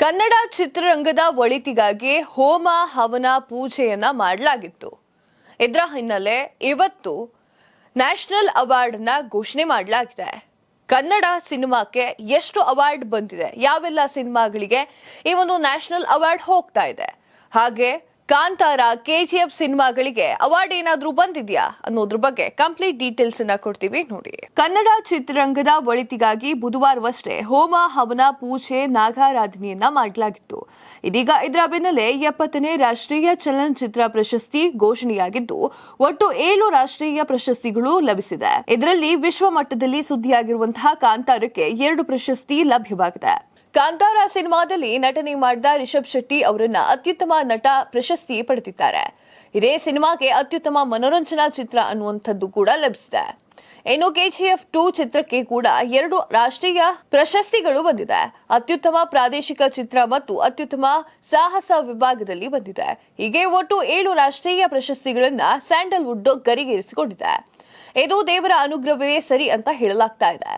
ಕನ್ನಡ ಚಿತ್ರರಂಗದ ಒಳಿತಿಗಾಗಿ ಹೋಮ, ಹವನ ಪೂಜೆಯನ್ನ ಮಾಡಲಾಗಿತ್ತು. ಇದರ ಹಿನ್ನೆಲೆ ಇವತ್ತು ನ್ಯಾಷನಲ್ ಅವಾರ್ಡ್ನ ಘೋಷಣೆ ಮಾಡಲಾಗಿದೆ. ಕನ್ನಡ ಸಿನಿಮಾಕ್ಕೆ ಎಷ್ಟು ಅವಾರ್ಡ್ ಬಂದಿದೆ? ಯಾವೆಲ್ಲ ಸಿನಿಮಾಗಳಿಗೆ ಈ ಒಂದು ನ್ಯಾಷನಲ್ ಅವಾರ್ಡ್ ಹೋಗ್ತಾ ಇದೆ? ಹಾಗೆ ಕಾಂತಾರ ಕೆಜಿಎಫ್ ಸಿನಿಮಾಗಳಿಗೆ ಅವಾರ್ಡ್ ಏನಾದ್ರೂ ಬಂದಿದ್ಯಾ ಅನ್ನೋದ್ರ ಬಗ್ಗೆ ಕಂಪ್ಲೀಟ್ ಡೀಟೇಲ್ಸ್ ಅನ್ನ ಕೊಡ್ತೀವಿ, ನೋಡಿ. ಕನ್ನಡ ಚಿತ್ರರಂಗದ ಒಳಿತಿಗಾಗಿ ಬುಧವಾರವಷ್ಟೇ ಹೋಮ, ಹವನ, ಪೂಜೆ, ನಾಗಾರಾಧನೆಯನ್ನ ಮಾಡಲಾಗಿತ್ತು. ಇದೀಗ ಇದರ ಬೆನ್ನಲ್ಲೇ ಎಪ್ಪತ್ತನೇ ರಾಷ್ಟ್ರೀಯ ಚಲನಚಿತ್ರ ಪ್ರಶಸ್ತಿ ಘೋಷಣೆಯಾಗಿದ್ದು, ಒಟ್ಟು ಏಳು ರಾಷ್ಟ್ರೀಯ ಪ್ರಶಸ್ತಿಗಳು ಲಭಿಸಿದೆ. ಇದರಲ್ಲಿ ವಿಶ್ವ ಮಟ್ಟದಲ್ಲಿ ಸುದ್ದಿಯಾಗಿರುವಂತಹ ಕಾಂತಾರಕ್ಕೆ ಎರಡು ಪ್ರಶಸ್ತಿ ಲಭ್ಯವಾಗಿದೆ. ಕಾಂತಾರ ಸಿನಿಮಾದಲ್ಲಿ ನಟನೆ ಮಾಡಿದ ರಿಷಬ್ ಶೆಟ್ಟಿ ಅವರನ್ನ ಅತ್ಯುತ್ತಮ ನಟ ಪ್ರಶಸ್ತಿ ಪಡೆದಿದ್ದಾರೆ. ಇದೇ ಸಿನಿಮಾಗೆ ಅತ್ಯುತ್ತಮ ಮನೋರಂಜನಾ ಚಿತ್ರ ಅನ್ನುವಂಥದ್ದು ಕೂಡ ಲಭಿಸಿದೆ. ಇನ್ನು ಕೆಜಿಎಫ್ ಟು ಚಿತ್ರಕ್ಕೆ ಕೂಡ ಎರಡು ರಾಷ್ಟ್ರೀಯ ಪ್ರಶಸ್ತಿಗಳು ಬಂದಿದೆ. ಅತ್ಯುತ್ತಮ ಪ್ರಾದೇಶಿಕ ಚಿತ್ರ ಮತ್ತು ಅತ್ಯುತ್ತಮ ಸಾಹಸ ವಿಭಾಗದಲ್ಲಿ ಬಂದಿದೆ. ಹೀಗೆ ಒಟ್ಟು ಏಳು ರಾಷ್ಟ್ರೀಯ ಪ್ರಶಸ್ತಿಗಳನ್ನ ಸ್ಯಾಂಡಲ್ವುಡ್ ಗರಿಗೇರಿಸಿಕೊಂಡಿದೆ. ಇದು ದೇವರ ಅನುಗ್ರಹವೇ ಸರಿ ಅಂತ ಹೇಳಲಾಗ್ತಾ ಇದೆ.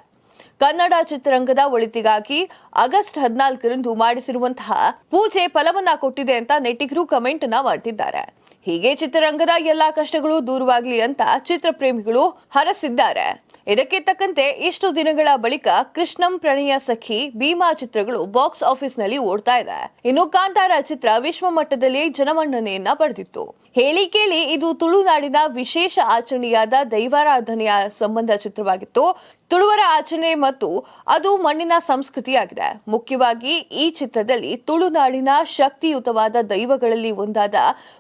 ಕನ್ನಡ ಚಿತ್ರರಂಗದ ಒಳಿತಿಗಾಗಿ ಆಗಸ್ಟ್ ಹದಿನಾಲ್ಕರಂದು ಮಾಡಿಸಿರುವಂತಹ ಪೂಜೆ ಫಲವನ್ನ ಕೊಟ್ಟಿದೆ ಅಂತ ನೆಟ್ಟಿಗರು ಕಮೆಂಟ್ನ ಮಾಡ್ತಿದ್ದಾರೆ. ಹೀಗೆ ಚಿತ್ರರಂಗದ ಎಲ್ಲಾ ಕಷ್ಟಗಳು ದೂರವಾಗ್ಲಿ ಅಂತ ಚಿತ್ರಪ್ರೇಮಿಗಳು ಹರಸಿದ್ದಾರೆ. ಇದಕ್ಕೆ ತಕ್ಕಂತೆ ಇಷ್ಟು ದಿನಗಳ ಬಳಿಕ ಕೃಷ್ಣಂ ಪ್ರಣಯ ಸಖಿ ಭೀಮಾ ಚಿತ್ರಗಳು ಬಾಕ್ಸ್ ಆಫೀಸ್ನಲ್ಲಿ ಓಡ್ತಾ ಇದೆ. ಇನ್ನು ಕಾಂತಾರ ಚಿತ್ರ ವಿಶ್ವ ಮಟ್ಟದಲ್ಲಿ ಜನಮನ್ನಣೆಯನ್ನ ಪಡೆದಿತ್ತು. ಹೇಳಿ ಕೇಳಿ, ಇದು ತುಳುನಾಡಿನ ವಿಶೇಷ ಆಚರಣೆಯಾದ ದೈವಾರಾಧನೆಯ ಸಂಬಂಧ ಚಿತ್ರವಾಗಿತ್ತು. ತುಳುವರ ಆಚರಣೆ ಮತ್ತು ಅದು ಮಣ್ಣಿನ ಸಂಸ್ಕೃತಿಯಾಗಿದೆ. ಮುಖ್ಯವಾಗಿ ಈ ಚಿತ್ರದಲ್ಲಿ ತುಳುನಾಡಿನ ಶಕ್ತಿಯುತವಾದ ದೈವಗಳಲ್ಲಿ ಒಂದಾದ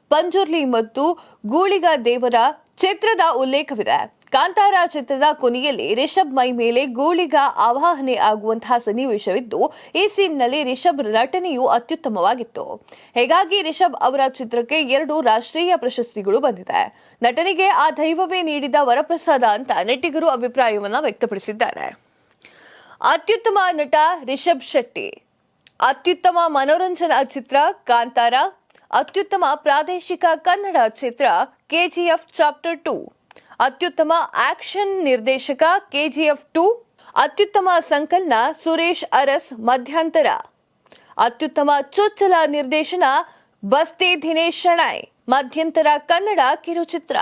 ಪಂಜುರ್ಲಿ ಮತ್ತು ಗೂಳಿಗ ದೇವರ ಚಿತ್ರದ ಉಲ್ಲೇಖವಿದೆ. ಕಾಂತಾರ ಚಿತ್ರದ ಕೊನೆಯಲ್ಲಿ ರಿಷಬ್ ಮೈ ಮೇಲೆ ಗೋಳಿಗ ಆವಾಹನೆ ಆಗುವಂತಹ ಸನ್ನಿವೇಶವಿದ್ದು, ಈ ಸೀನ್ನಲ್ಲಿ ರಿಷಬ್ ನಟನೆಯು ಅತ್ಯುತ್ತಮವಾಗಿತ್ತು. ಹೀಗಾಗಿ ರಿಷಬ್ ಅವರ ಚಿತ್ರಕ್ಕೆ ಎರಡು ರಾಷ್ಟ್ರೀಯ ಪ್ರಶಸ್ತಿಗಳು ಬಂದಿದೆ. ನಟನೆಗೆ ಆ ದೈವವೇ ನೀಡಿದ ವರಪ್ರಸಾದ ಅಂತ ನಟಿಗರು ಅಭಿಪ್ರಾಯವನ್ನು ವ್ಯಕ್ತಪಡಿಸಿದ್ದಾರೆ. ಅತ್ಯುತ್ತಮ ನಟ ರಿಷಬ್ ಶೆಟ್ಟಿ, ಅತ್ಯುತ್ತಮ ಮನೋರಂಜನಾ ಚಿತ್ರ ಕಾಂತಾರ, ಅತ್ಯುತ್ತಮ ಪ್ರಾದೇಶಿಕ ಕನ್ನಡ ಚಿತ್ರ ಕೆಜಿಎಫ್ ಚಾಪ್ಟರ್ ಟೂ. ಅತ್ಯುತ್ತಮ ಆಕ್ಷನ್ ನಿರ್ದೇಶಕ ಕೆಜಿಎಫ್ ಟು, ಅತ್ಯುತ್ತಮ ಸಂಕಲನ ಸುರೇಶ್ ಅರಸ್ ಮಧ್ಯಂತರ. ಅತ್ಯುತ್ತಮ ಚೊಚ್ಚಲ ನಿರ್ದೇಶನ ಬಸ್ತಿ ದಿನೇಶ್ ಶೆಣೈ ಮಧ್ಯಂತರ ಕನ್ನಡ ಕಿರುಚಿತ್ರ.